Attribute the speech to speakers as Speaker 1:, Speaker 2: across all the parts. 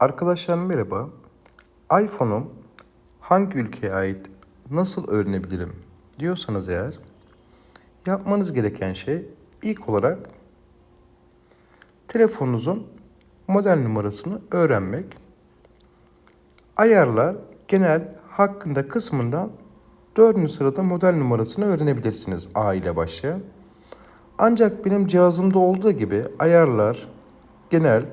Speaker 1: Arkadaşlar merhaba. iPhone'um hangi ülkeye ait nasıl öğrenebilirim diyorsanız eğer yapmanız gereken şey ilk olarak telefonunuzun model numarasını öğrenmek. Ayarlar genel hakkında kısmından dördüncü sırada model numarasını öğrenebilirsiniz A ile başlayan. Ancak benim cihazımda olduğu gibi ayarlar, genel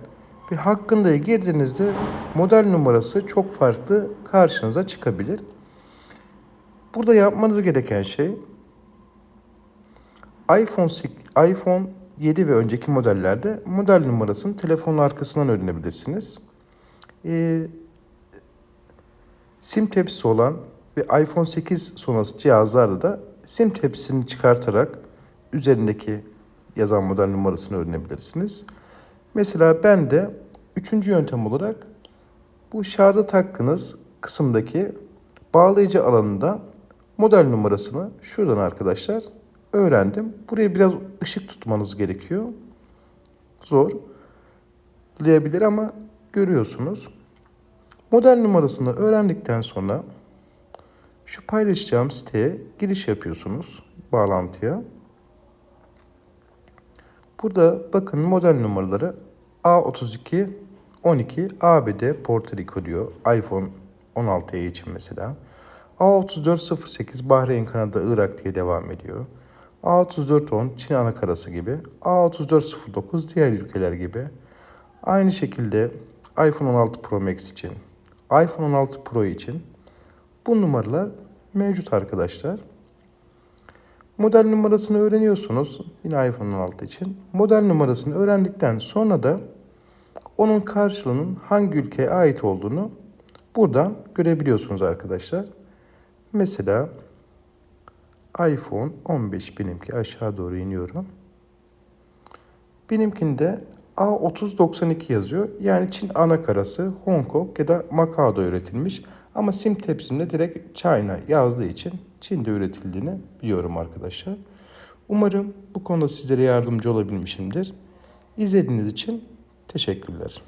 Speaker 1: ve hakkında girdiğinizde model numarası çok farklı karşınıza çıkabilir. Burada yapmanız gereken şey iPhone 8, iPhone 7 ve önceki modellerde model numarasını telefonun arkasından öğrenebilirsiniz. Ee, sim tepsisi olan ve iPhone 8 sonrası cihazlarda da sim tepsisini çıkartarak üzerindeki yazan model numarasını öğrenebilirsiniz. Mesela ben de üçüncü yöntem olarak bu şarja taktığınız kısımdaki bağlayıcı alanında model numarasını şuradan arkadaşlar öğrendim. Buraya biraz ışık tutmanız gerekiyor. Zor. Dileyebilir ama görüyorsunuz. Model numarasını öğrendikten sonra şu paylaşacağım siteye giriş yapıyorsunuz bağlantıya. Burada bakın model numaraları A32 12 ABD Porto Rico diyor. iPhone 16'ya için mesela. A3408 Bahreyn, Kanada, Irak diye devam ediyor. A3410 Çin anakarası gibi. A3409 diğer ülkeler gibi. Aynı şekilde iPhone 16 Pro Max için, iPhone 16 Pro için bu numaralar mevcut arkadaşlar. Model numarasını öğreniyorsunuz yine iPhone 16 için. Model numarasını öğrendikten sonra da onun karşılığının hangi ülkeye ait olduğunu buradan görebiliyorsunuz arkadaşlar. Mesela iPhone 15 benimki aşağı doğru iniyorum. Benimkinde A3092 yazıyor. Yani Çin anakarası, Hong Kong ya da Macao'da üretilmiş. Ama sim tepsimde direkt China yazdığı için Çin'de üretildiğini biliyorum arkadaşlar. Umarım bu konuda sizlere yardımcı olabilmişimdir. İzlediğiniz için teşekkürler.